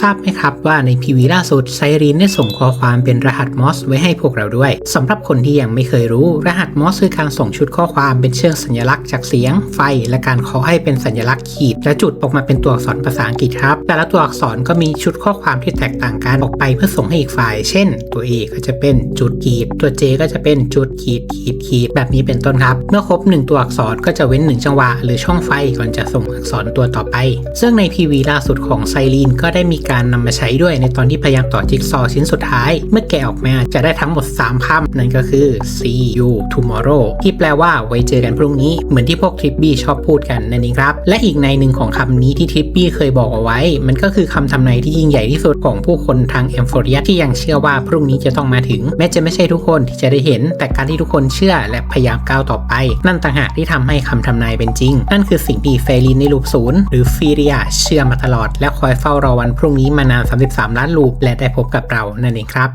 ทราบไหมครับว่าใน PV ล่าสุดไซรีนได้ส่งข้อความเป็นรหัสมอสไว้ให้พวกเราด้วยสำหรับคนที่ยังไม่เคยรู้ รหัสมอสคือการส่งชุดข้อความเป็นเชิงสัญลักษณ์จากเสียง ไฟ และการเคาะให้เป็นสัญลักษณ์ขีด และจุดออกมาเป็นตัวอักษรภาษาอังกฤษครับ แต่ละตัวอักษรก็มีชุดข้อความที่แตกต่างกันออกไปเพื่อส่งให้อีกฝ่าย เช่น ตัว A ก็จะเป็นจุดขีด ตัว J ก็จะเป็นจุดขีดขีดขีดแบบนี้เป็นต้นครับ เมื่อครบหนึ่งตัวอักษรก็จะเว้นหนึ่งจังหวะ หรือช่องไฟก่อนจะส่งอักษรตัวต่อไป ซึ่งใน PV ล่าสุดของไซรีนก็ได้มีการนำมาใช้ด้วยในตอนที่พยายามต่อจิ๊กซอชิ้นสุดท้าย เมื่อแกะออกมาจะได้ทั้งหมด 3คำนั่นก็คือ see you tomorrow ที่แปลว่าไว้เจอกันพรุ่งนี้ เหมือนที่พวกทริปบี้ชอบพูดกันนั่นเองครับ และอีกในหนึ่งของคำนี้ที่ทริปบี้เคยบอกเอาไว้ มันก็คือคำทำนายที่ยิ่งใหญ่ที่สุดของผู้คนทางแอมโฟเรียที่ยังเชื่อว่าพรุ่งนี้จะต้องมาถึง แม้จะไม่ใช่ทุกคนที่จะได้เห็น แต่การที่ทุกคนเชื่อและพยายามก้าวต่อไป นั่นต่างหากที่ทำให้คำทำนายเป็นจริง นั่นคือสิ่งที่เฟลินในลูปศูนย์หรือฟีเรียเชื่อมาตลอดและคอยเฝ้ารอวันพรงนี้มานาน 33 ล้านลูปและได้พบกับเรานั่นเองครับ